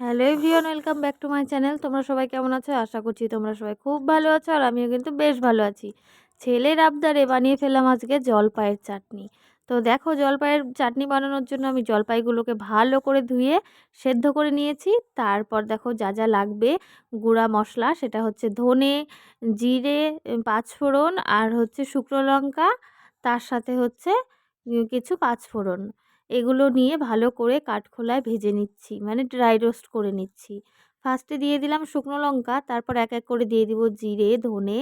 Hello everyone, welcome back to my channel. তোমরা সবাই কেমন আছো? আশা করছি তোমরা সবাই খুব ভালো আছো আর আমিও কিন্তু বেশ ভালো আছি। ছেলের আবদারে বানিয়ে ফেললাম আজকে জলপাইয়ের চাটনি। তো দেখো, জলপাইয়ের চাটনি বানানোর জন্য আমি জলপাইগুলোকে ভালো করে ধুয়ে সেদ্ধ করে নিয়েছি। তারপর দেখো, যা যা লাগবে, গুঁড়া মশলা, সেটা হচ্ছে ধনে, জিরে, পাঁচফোড়ন আর হচ্ছে শুকনো লঙ্কা, তার সাথে হচ্ছে কিছু পাঁচফোড়ন। এগুলো নিয়ে ভালো করে কাঠখোলায় ভেজে নিচ্ছি মানে ড্রাই রোস্ট করে নিচ্ছি। ফার্স্টে দিয়ে দিলাম শুকনো লঙ্কা, তারপর এক এক করে দিয়ে দিব জিরে, ধনে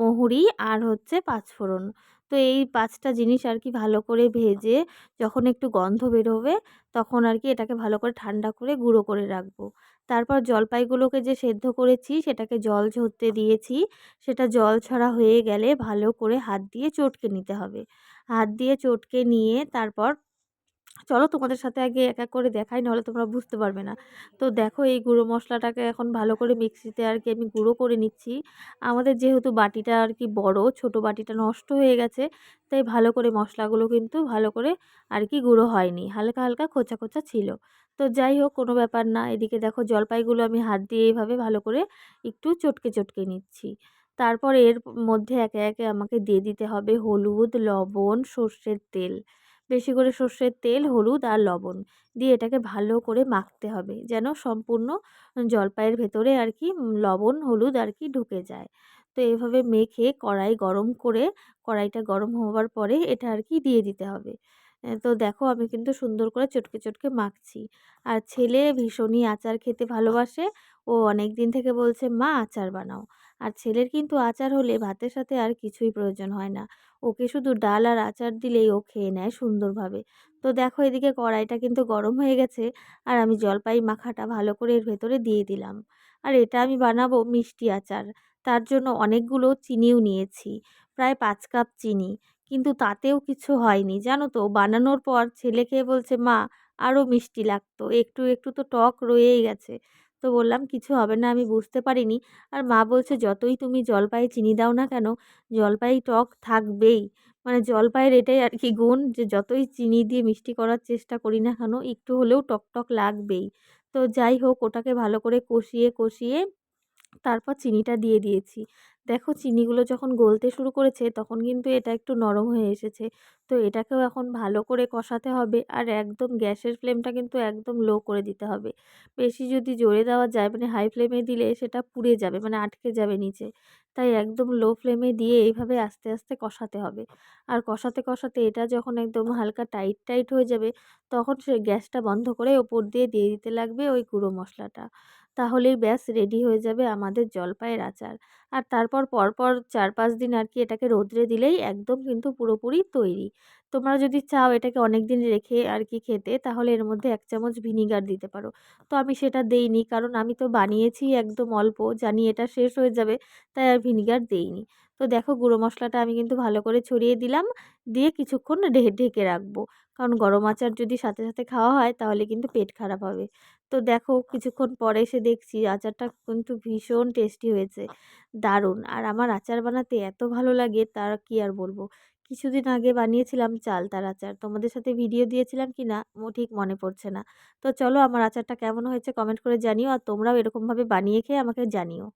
মহুরি আর হচ্ছে পাঁচফোড়ন। তো এই পাঁচটা জিনিস আর কি ভালো করে ভেজে যখন একটু গন্ধ বেরোবে তখন আর কি এটাকে ভালো করে ঠান্ডা করে গুঁড়ো করে রাখব। তারপর জলপাইগুলোকে যে সেদ্ধ করেছি সেটাকে জল ঝরতে দিয়েছি। সেটা জল ছড়া হয়ে গেলে ভালো করে হাত দিয়ে চটকে নিতে হবে। হাত দিয়ে চটকে নিয়ে তারপর চলো তোমাদের সাথে আগে এক এক করে দেখাই, নাহলে তোমরা বুঝতে পারবে না। তো দেখো এই গুঁড়ো মশলাটাকে এখন ভালো করে মিক্সিতে আর কি আমি গুঁড়ো করে নিচ্ছি। আমাদের যেহেতু বাটিটা আর কি বড়, ছোট বাটিটা নষ্ট হয়ে গেছে, তাই ভালো করে মশলাগুলো কিন্তু ভালো করে আর কি গুঁড়ো হয়নি, হালকা হালকা খোঁচা খোঁচা ছিল। তো যাই হোক, কোনো ব্যাপার না, এদিকে দেখো জলপাইগুলো আমি হাত দিয়ে এইভাবে ভালো করে একটু চটকে চটকে নিচ্ছি। তারপর এর মধ্যে একে একে আমাকে দিয়ে দিতে হবে হলুদ, লবণ, সর্ষের তেল। বেশি করে সর্ষের তেল, হলুদ আর লবণ দিয়ে এটাকে ভালো করে মাখতে হবে যেন সম্পূর্ণ জলপাইয়ের ভেতরে আর কি লবণ, হলুদ আর কি ঢুকে যায়। তো এভাবে মেখে কড়াই গরম করে, কড়াইটা গরম হওয়ার পরে এটা আর কি দিয়ে দিতে হবে। তো দেখো আমি কিন্তু সুন্দর করে চটকে চটকে মাখছি। আর ছেলে ভীষণই আচার খেতে ভালোবাসে। ও অনেক দিন থেকে বলছে, মা, আচার বানাও। আর ছেলের কিন্তু আচার হলে ভাতের সাথে আর কিছুই প্রয়োজন হয় না। ওকে শুধু ডাল আর আচার দিলেই ও খেয়ে নেয় সুন্দরভাবে। তো দেখো এদিকে কড়াইটা কিন্তু গরম হয়ে গেছে আর আমি জলপাই মাখাটা ভালো করে এর ভেতরে দিয়ে দিলাম। আর এটা আমি বানাবো মিষ্টি আচার। তার জন্য অনেকগুলো চিনিও নিয়েছি, প্রায় পাঁচ কাপ চিনি। কিন্তু তাতেও কিছু হয়নি। জানো তো, বানানোর পর ছেলে খেয়ে বলছে, মা আরও মিষ্টি লাগতো। একটু একটু তো টক রয়েই গেছে। তো বললাম, কিছু হবে না, আমি বুঝতে পারিনি। আর মা বলছে, যতই তুমি জলপাইয়ে চিনি দাও না কেন, জলপাই টক থাকবেই। মানে জলপাইয়ের এটাই আর কি গুণ যে, যতই চিনি দিয়ে মিষ্টি করার চেষ্টা করি না কেন, একটু হলেও টক টক লাগবেই। তো যাই হোক, ওটাকে ভালো করে কষিয়ে কষিয়ে তারপর চিনিটা দিয়ে দিয়েছি। দেখো চিনিগুলো যখন গলতে শুরু করেছে তখন কিন্তু এটা একটু নরম হয়ে এসেছে। তো এটাকেও এখন ভালো করে কষাতে হবে আর একদম গ্যাসের ফ্লেমটা কিন্তু একদম লো করে দিতে হবে। বেশি যদি জোরে দেওয়া যায় মানে হাই ফ্লেমে দিলে সেটা পুড়ে যাবে মানে আটকে যাবে নিচে। তাই একদম লো ফ্লেমে দিয়ে এইভাবে আস্তে আস্তে কষাতে হবে। আর কষাতে কষাতে এটা যখন একদম হালকা টাইট টাইট হয়ে যাবে তখন সে গ্যাসটা বন্ধ করে ওপর দিয়ে দিয়ে দিতে লাগবে ওই গুঁড়ো মশলাটা। তাহলেই ব্যাস রেডি হয়ে যাবে আমাদের জলপাইয়ের আচার। আর তারপর পরপর চার পাঁচ দিন আর কি এটাকে রোদ্রে দিলেই একদম কিন্তু পুরোপুরি তৈরি। তোমরা যদি চাও এটাকে অনেক দিন রেখে আর কি খেতে, তাহলে এর মধ্যে এক চামচ ভিনিগার দিতে পারো। তো আমি সেটা দেইনি, কারণ আমি তো বানিয়েছি একদম অল্প, জানি এটা শেষ হয়ে যাবে, তাই আর ভিনিগার দেইনি। তো দেখো গুঁড়ো মশলাটা আমি কিন্তু ভালো করে ছড়িয়ে দিলাম। দিয়ে কিছুক্ষণ ঢেকে রাখব। কারণ গরম আচার যদি সাথে সাথে খাওয়া হয় তাহলে কিন্তু পেট খারাপ হবে। তো দেখো কিছুক্ষণ পরে এসে দেখছি আচারটা কিন্তু ভীষণ টেস্টি হয়েছে। দারুণ। আর আমার আচার বানাতে এত ভালো লাগে তার কি আর বলব? কিছুদিন আগে বানিয়েছিলাম চালতার আচার। তোমাদের সাথে ভিডিও দিয়েছিলাম কি না ঠিক মনে পড়ছে না। তো চলো আমার আচারটা কেমন হয়েছে কমেন্ট করে জানিও। আর তোমরাও এরকমভাবে বানিয়ে খেয়ে আমাকে জানিও।